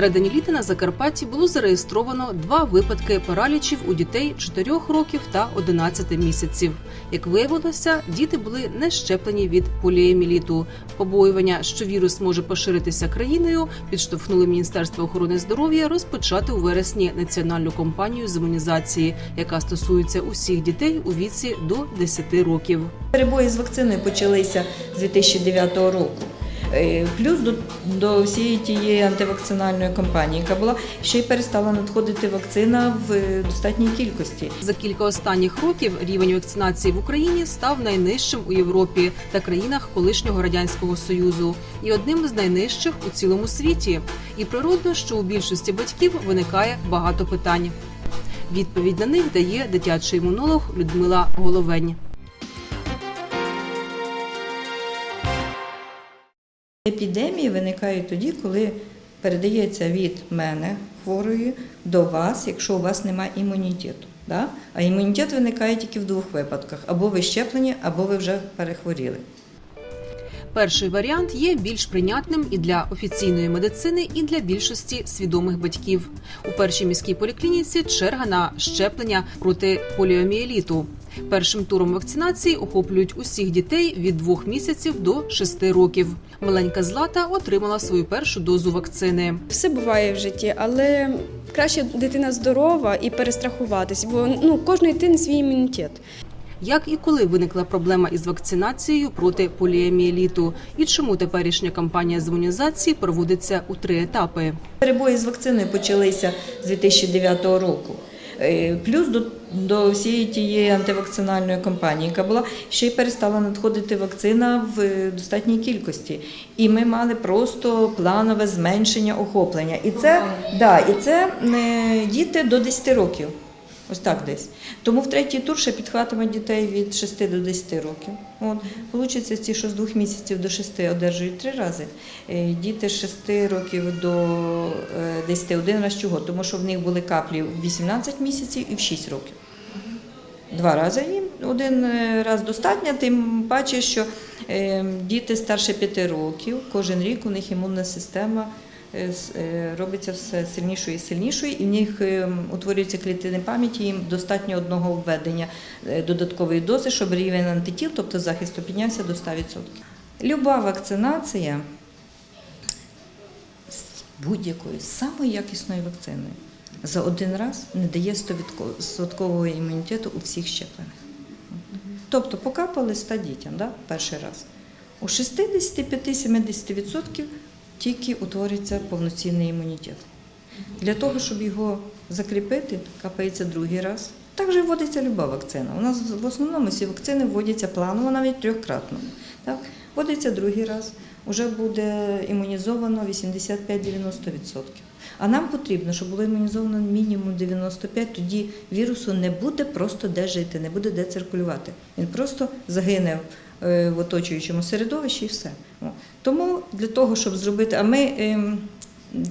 середині літа на Закарпатті було зареєстровано два випадки паралічів у дітей 4 років та 11 місяців. Як виявилося, діти були не щеплені від поліеміліту. Побоювання, що вірус може поширитися країною, підштовхнули Міністерство охорони здоров'я розпочати у вересні національну кампанію з імунізації, яка стосується усіх дітей у віці до 10 років. Перебої з вакциною почалися з 2009 року. Е, Плюс до, до всієї тієї антивакцинальної кампанії, яка була, ще й перестала надходити вакцина в е, достатній кількості. За кілька останніх років рівень вакцинації в Україні став найнижчим у Європі та країнах колишнього радянського союзу і одним з найнижчих у цілому світі. І природно, що у більшості батьків виникає багато питань. Відповідь на них дає дитячий імунолог Людмила Головень. Епідемії виникають тоді, коли передається від мене хворої до вас, якщо у вас немає імунітету. А імунітет виникає тільки в двох випадках: або ви щеплені, або ви вже перехворіли. Перший варіант є більш прийнятним і для офіційної медицини, і для більшості свідомих батьків. У першій міській поліклініці черга на щеплення проти поліомієліту. Першим туром вакцинації охоплюють усіх дітей від двох місяців до шести років. Маленька Злата отримала свою першу дозу вакцини. Все буває в житті, але краще дитина здорова і перестрахуватись, бо ну кожної дитини свій імунітет. Як і коли виникла проблема із вакцинацією проти поліомієліту, і чому теперішня кампанія з імунізації проводиться у три етапи? Перебої з вакциною почалися з 2009 року. Е, Плюс до, до всієї тієї антивакцинальної кампанії, яка була, ще й перестала надходити вакцина в е, достатній кількості. І ми мали просто планове зменшення охоплення. І це, да, і це е, діти до 10 років. Ось так десь. Тому в третій тур ще підхватимо дітей від 6 до 10 років. От. Получиться ці, що з 2 місяців до 6 одержують три рази. Е, Діти з 6 років до е, 10 один раз чого? Тому що в них були каплі в 18 місяців і в 6 років. Два рази їм один е, раз достатньо, тим паче, що е, діти старше 5 років, кожен рік у них імунна система е, е, робиться все сильнішою і сильнішою, і в них е, утворюються клітини пам'яті, їм достатньо одного введення е, додаткової дози, щоб рівень антитіл, тобто захисту, піднявся до 100%. Люба вакцинація з будь-якою самою якісною вакциною за один раз не дає 100% імунітету у всіх щеплених. Тобто покапали 100 дітям да, перший раз. У 65-70% тільки утвориться повноцінний імунітет. Для того, щоб його закріпити, капається другий раз. Так же вводиться люба вакцина. У нас в основному всі вакцини вводяться планово, навіть трьохкратно. Так? Вводиться другий раз, вже буде імунізовано 85-90%. А нам потрібно, щоб було імунізовано мінімум 95, тоді вірусу не буде просто де жити, не буде де циркулювати. Він просто загине е, в оточуючому середовищі і все. Тому для того, щоб зробити, а ми ем,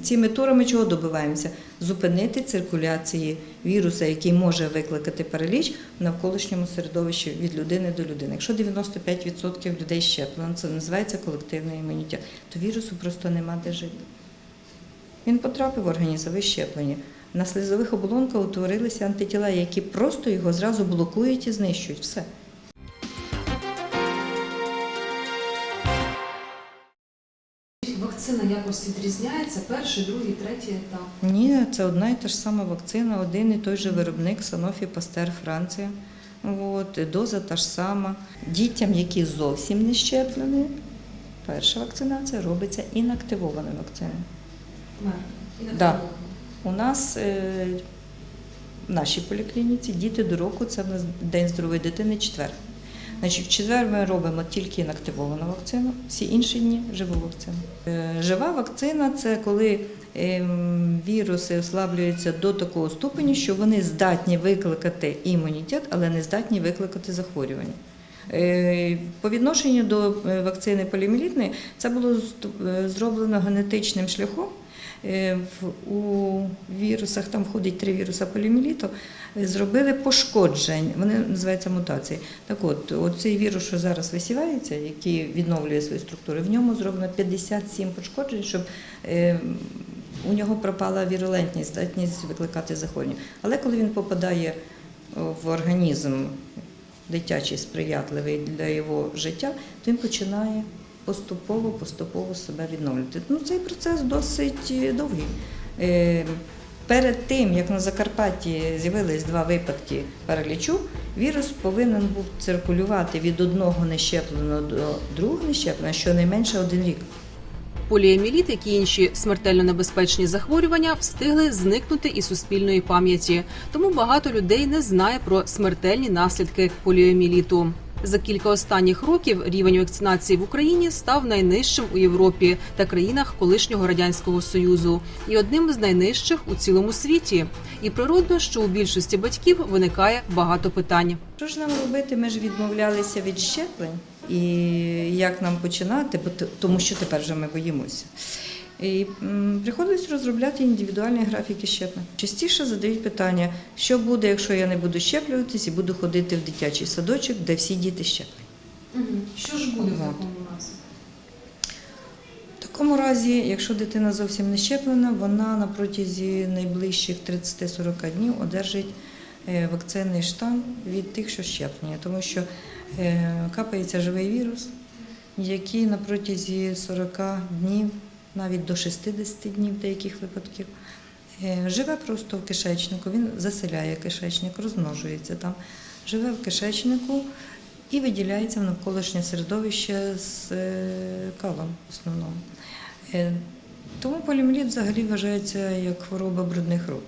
цими турами чого добиваємося? Зупинити циркуляції віруса, який може викликати параліч в навколишньому середовищі від людини до людини. Якщо 95% людей щеплено, це називається колективний імунітет, то вірусу просто нема де жити. Він потрапив в організм, ви щеплені. На слизових оболонках утворилися антитіла, які просто його зразу блокують і знищують. Все. Вакцина якось відрізняється перший, другий, третій етап. Ні, це одна і та ж сама вакцина, один і той же виробник Sanofi Pasteur Франція. От, доза та ж сама. Дітям, які зовсім не щеплені, перша вакцинація робиться інактивованою вакциною. Да. У нас е, в нашій поліклініці діти до року це в нас День здорової дитини четвер. Значить, в четвер ми робимо тільки інактивовану вакцину, всі інші дні живу вакцину. Е, Жива вакцина це коли ем, віруси ослаблюються до такого ступеню, що вони здатні викликати імунітет, але не здатні викликати захворювання. Е, По відношенню до вакцини поліоміелітної це було зроблено генетичним шляхом. Е, У вірусах там входить три віруса поліоміеліту, е, зробили пошкоджень, вони називаються мутації. Так от, цей вірус, що зараз висівається, який відновлює свої структури, в ньому зроблено 57 пошкоджень, щоб е, у нього пропала вірулентність, здатність викликати захворювання. Але коли він попадає в організм дитячий, сприятливий для його життя, то він починає поступово, поступово себе відновлювати. Ну, цей процес досить е, довгий. Е, Перед тим, як на Закарпатті з'явились два випадки паралічу, вірус повинен був циркулювати від одного нещепленого до другого нещепленого щонайменше один рік. Поліеміліт, як і інші смертельно небезпечні захворювання, встигли зникнути із суспільної пам'яті. Тому багато людей не знає про смертельні наслідки поліоміліту. За кілька останніх років рівень вакцинації в Україні став найнижчим у Європі та країнах колишнього радянського союзу і одним з найнижчих у цілому світі. І природно, що у більшості батьків виникає багато питань. Що ж нам робити? Ми ж відмовлялися від щеплень. І як нам починати, тому що тепер вже ми боїмося. І приходилось розробляти індивідуальні графіки щеплень. Частіше задають питання, що буде, якщо я не буду щеплюватись і буду ходити в дитячий садочок, де всі діти щеплені. Що ж буде в такому разі? В такому разі, якщо дитина зовсім не щеплена, вона на протязі найближчих 30-40 днів одержить е, вакцинний штам від тих, що щеплені, тому що е, капається живий вірус, який на протязі 40 днів, навіть до 60 днів деяких випадків, е, живе просто в кишечнику, він заселяє кишечник, розмножується там, живе в кишечнику і виділяється в навколишнє середовище з е, калом в основному. Е, Тому поліоміеліт взагалі вважається як хвороба брудних рук.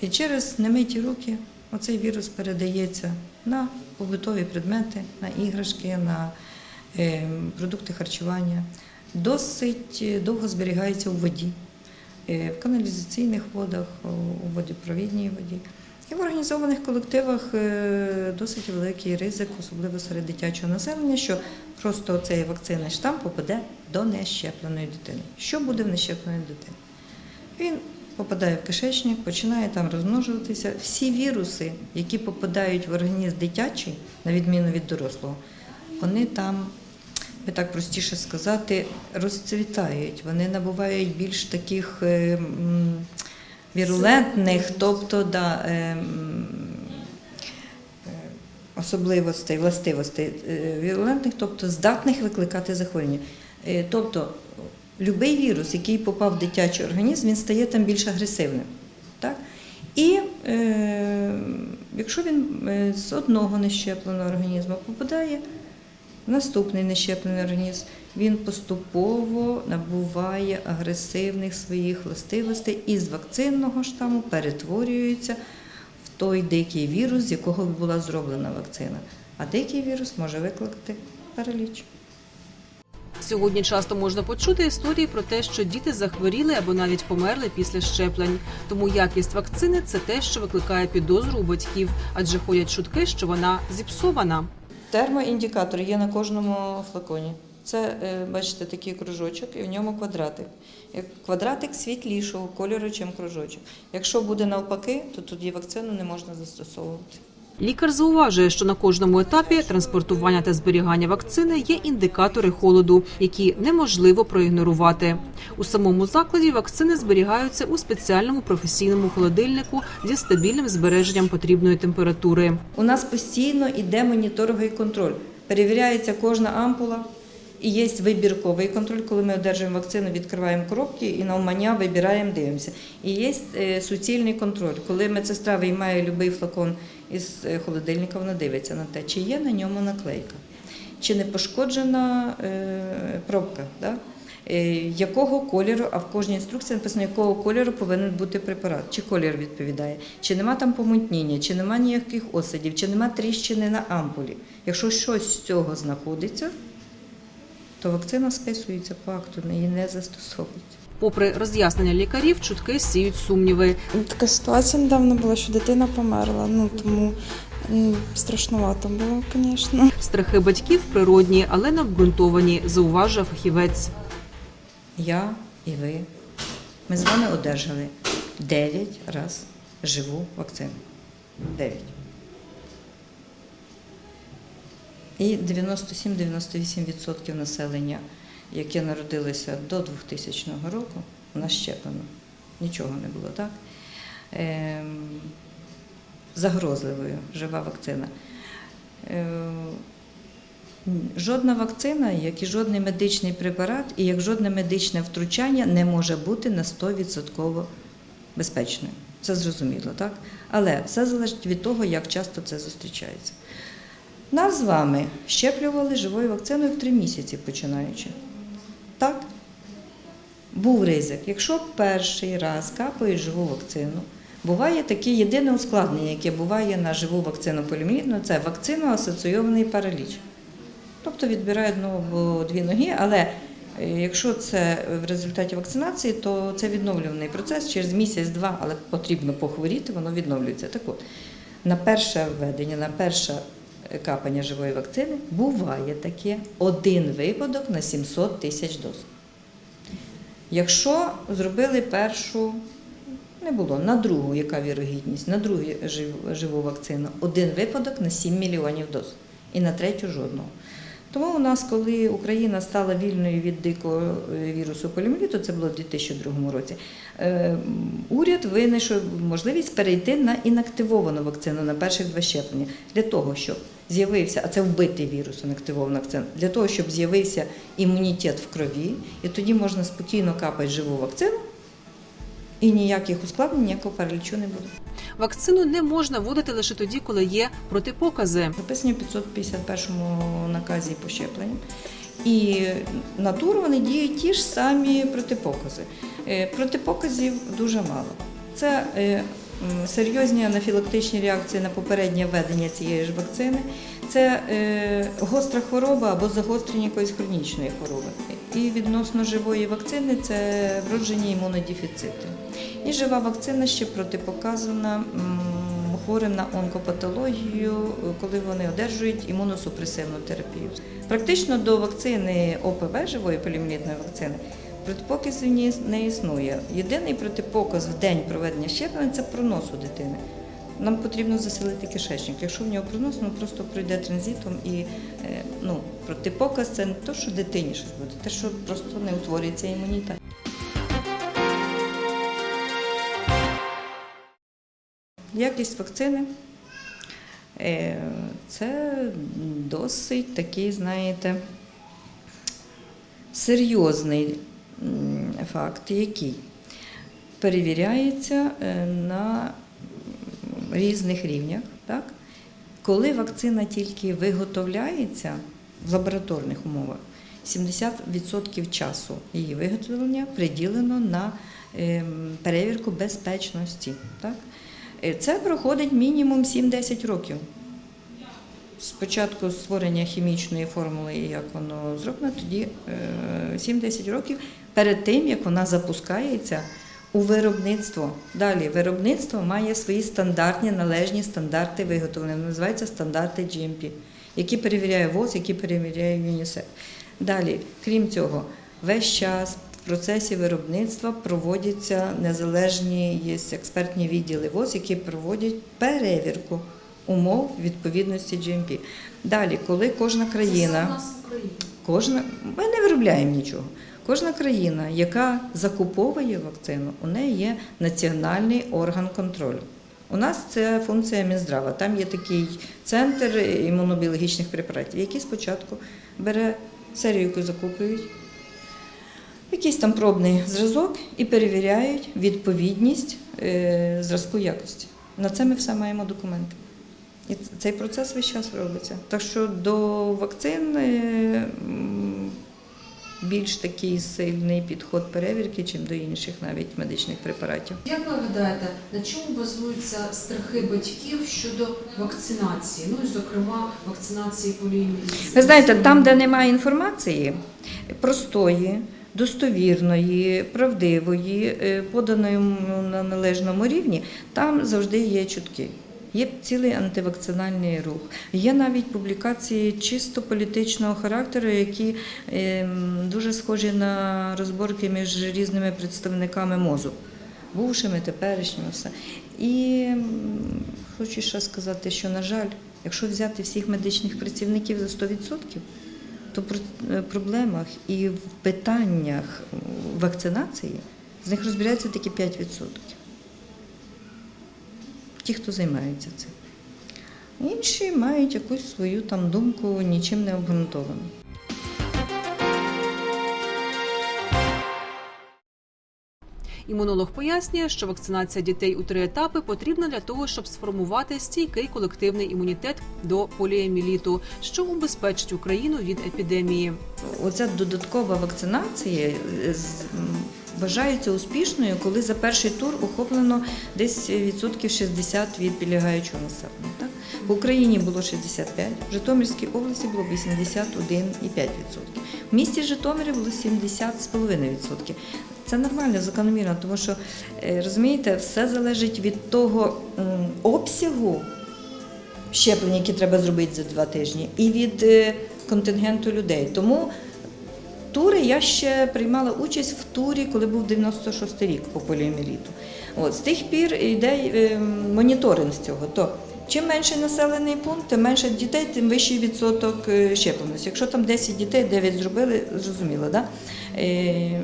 І через немиті руки оцей вірус передається на побутові предмети, на іграшки, на продукти харчування. Досить довго зберігається у воді, е, в каналізаційних водах, у- водопровідній воді. І в організованих колективах е, досить великий ризик, особливо серед дитячого населення, що просто цей вакцинний штам попаде до нещепленої дитини. Що буде в нещепленої дитини? Він попадає в кишечник, починає там розмножуватися. Всі віруси, які попадають в організм дитячий, на відміну від дорослого, вони там, би так простіше сказати, розцвітають. Вони набувають більш таких е, вірулентних, тобто да, е, е, особливостей, властивостей вірулентних, тобто здатних викликати захворювання. Тобто будь-який вірус, який попав в дитячий організм, він стає там більш агресивним. Так? І е, якщо він з одного нещепленого організму попадає наступний нещеплений організм, він поступово набуває агресивних своїх властивостей і з вакцинного штаму перетворюється в той дикий вірус, з якого була зроблена вакцина. А дикий вірус може викликати параліч. Сьогодні часто можна почути історії про те, що діти захворіли або навіть померли після щеплень. Тому якість вакцини це те, що викликає підозру у батьків, адже ходять чутки, що вона зіпсована. Термоіндикатор є на кожному флаконі. Це, е, бачите, такий кружочок, і в ньому квадратик. Квадратик світлішого кольору, ніж кружочок. Якщо буде навпаки, то тоді вакцину не можна застосовувати. Лікар зауважує, що на кожному етапі транспортування та зберігання вакцини є індикатори холоду, які неможливо проігнорувати. У самому закладі вакцини зберігаються у спеціальному професійному холодильнику зі стабільним збереженням потрібної температури. У нас постійно йде моніторинговий контроль. Перевіряється кожна ампула. І є вибірковий контроль, коли ми одержуємо вакцину, відкриваємо коробки і навмання вибираємо, дивимося. І є е, суцільний контроль, коли медсестра виймає будь-який флакон із е, холодильника, вона дивиться на те, чи є на ньому наклейка, чи не пошкоджена е, пробка. Да? Е, Якого кольору, а в кожній інструкції написано, якого кольору повинен бути препарат, чи колір відповідає, чи нема там помутніння, чи нема ніяких осадів, чи нема тріщини на ампулі. Якщо щось з цього знаходиться, то вакцина списується по акту, її не застосовують. Попри роз'яснення лікарів, чутки сіють сумніви. Така ситуація недавно була, що дитина померла. Ну тому страшнувато було, звісно. Страхи батьків природні, але не обґрунтовані, зауважує фахівець. Я і ви. Ми з вами одержали 9 раз живу вакцину. 9. І 97-98% населення, яке народилося до 2000 року, у нас щеплено. Нічого не було, так? Ем, загрозливою жива вакцина. Е, Жодна вакцина, як і жодний медичний препарат, і як жодне медичне втручання не може бути на 100% безпечною. Це зрозуміло, так? Але все залежить від того, як часто це зустрічається. Нас з вами щеплювали живою вакциною в три місяці починаючи. Був ризик. Якщо перший раз капають живу вакцину, буває таке єдине ускладнення, яке буває на живу вакцину поліомієлітну, це вакцино-асоційований параліч. Тобто відбирають одну або дві ноги, але е, якщо це в результаті вакцинації, то це відновлюваний процес через місяць-два, але потрібно похворіти, воно відновлюється. Так от, на перше введення, на перше капання живої вакцини буває таке один випадок на 700 тисяч доз. Якщо зробили першу, не було, на другу, яка вірогідність, на другу живу вакцину, один випадок на 7 мільйонів доз. І на третю жодного. Тому у нас, коли Україна стала вільною від дикого е, вірусу поліомієліту, це було в 2002 році, е, уряд винайшов можливість перейти на інактивовану вакцину на перших два щеплення для того, щоб з'явився, а це вбитий вірус, інактивована вакцина, для того, щоб з'явився імунітет в крові, і тоді можна спокійно капати живу вакцину, і ніяких ускладнень, ніякого паралічу не буде. Вакцину не можна вводити лише тоді, коли є протипокази. Записані в 551 наказі по щепленням. І натур вони діють ті ж самі протипокази. Е, Протипоказів дуже мало. Це е, серйозні анафілактичні реакції на попереднє введення цієї ж вакцини. Це е, гостра хвороба або загострення якоїсь хронічної хвороби. І відносно живої вакцини це вроджені імунодефіцити. І жива вакцина ще протипоказана хворим на онкопатологію, коли вони одержують імуносупресивну терапію. Практично до вакцини ОПВ, живої поліомієлітної вакцини, протипоказів не існує. Єдиний протипоказ в день проведення щеплення це пронос у дитини. Нам потрібно заселити кишечник. Якщо в нього пронос, ну просто пройде транзитом і е, ну, протипоказ це не те, що дитині щось буде, те, що просто не утворюється імунітет. Якість вакцини е, це досить такий, знаєте, серйозний факт, який перевіряється е, на різних рівнях. Так? Коли вакцина тільки виготовляється в лабораторних умовах, 70% часу її виготовлення приділено на ем, перевірку безпечності. Так? Е, Це проходить мінімум 7-10 років. Спочатку створення хімічної формули, як воно зроблено, тоді е, 7-10 років перед тим, як вона запускається у виробництво. Далі виробництво має свої стандартні належні стандарти виготовлення. Вони Називаються стандарти GMP, які перевіряє ВОЗ, які перевіряє ЮНІСЕФ. Далі, крім цього, весь час в процесі виробництва проводяться незалежні є експертні відділи ВОЗ, які проводять перевірку умов відповідності GMP. Далі, коли кожна країна. Кожна, ми не виробляємо нічого. Кожна країна, яка закуповує вакцину, у неї є національний орган контролю. У нас це функція Мінздрава. Там є такий центр імунобіологічних препаратів, який спочатку бере серію, яку закуплюють, якийсь там пробний зразок і перевіряють відповідність е, зразку якості. На це ми все маємо документи. І цей процес весь час робиться. Так що до вакцин е, більш такий сильний підход перевірки, чим до інших навіть медичних препаратів. Як ви гадаєте, на чому базуються страхи батьків щодо вакцинації? Ну і зокрема вакцинації поліомієліту? Ви знаєте, там, де немає інформації простої, достовірної, правдивої, е, поданої на належному рівні, там завжди є чутки. Є цілий антивакцинальний рух. Є навіть публікації чисто політичного характеру, які ем, дуже схожі на розборки між різними представниками мозу, бувшими, теперішніми, все. І хочу ще сказати, що, на жаль, якщо взяти всіх медичних працівників за 100%, то про- е, проблемах і в питаннях вакцинації З них розбираються тільки 5%. Ті, хто займається цим. Інші мають якусь свою там думку, нічим не обґрунтовану. Імунолог пояснює, що вакцинація дітей у три етапи потрібна для того, щоб сформувати стійкий колективний імунітет до поліеміліту, що убезпечить Україну від епідемії. Оця додаткова вакцинація вважається успішною, коли за перший тур охоплено десь відсотків 60 від підлягаючого населення. Так? В Україні було 65, в Житомирській області було 81,5%. В місті Житомирі було 70,5%. Це нормально, закономірно, тому що е, розумієте, все залежить від того обсягу щеплення, які треба зробити за два тижні, і від е, контингенту людей. Тому тури я ще приймала участь в турі, коли був 96 рік по поліоміеліту. От з тих пір йде е, моніторинг цього. То чим менший населений пункт, тим менше дітей, тим вищий відсоток е, щепленості. Якщо там 10 дітей, 9 зробили, зрозуміло, да? Е,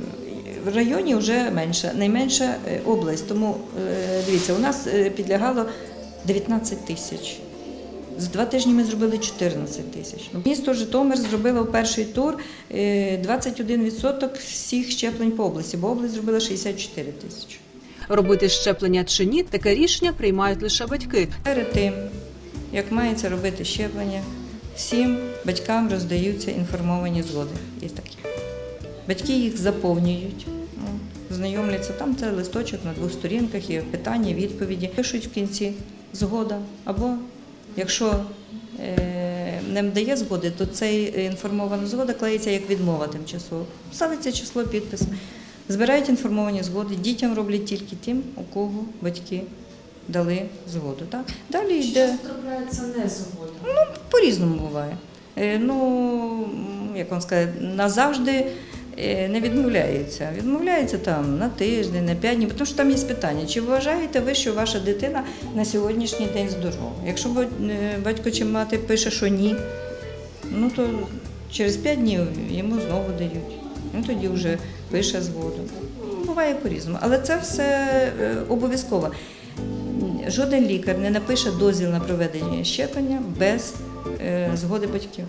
в районі вже менше, найменша е, область. Тому дивіться, у нас підлягало 19 тисяч. За два тижні ми зробили 14 тисяч. Ну, Місто Житомир зробило в перший тур е, 21% всіх щеплень по області, бо область зробила 64 тисячі. Робити щеплення чи ні, таке рішення приймають лише батьки. Перед тим, як мається робити щеплення, всім батькам роздаються інформовані згоди. Є такі. Батьки їх заповнюють, ну, знайомляться. Там це листочок на двох сторінках, є питання, відповіді. Пишуть в кінці згода. Або якщо е, не дає згоди, то цей інформована згода клеїться як відмова тимчасово. Ставиться число, підпис. Збирають інформовані згоди, дітям роблять тільки тим, у кого батьки дали згоду. Так? Далі йде трапляється незгода? по-різному буває. Е, Ну, як вам сказати, назавжди не відмовляється. Відмовляється там на тиждень, на п'ять днів, тому що там є питання, чи вважаєте ви, що ваша дитина на сьогоднішній день здорова? Якщо е, батько чи мати пише, що ні, ну то через п'ять днів йому знову дають. Він тоді вже пише згоду. Ну, Буває по-різному. Але це все е, обов'язково. Жоден лікар не напише дозвіл на проведення щеплення без е, згоди батьків.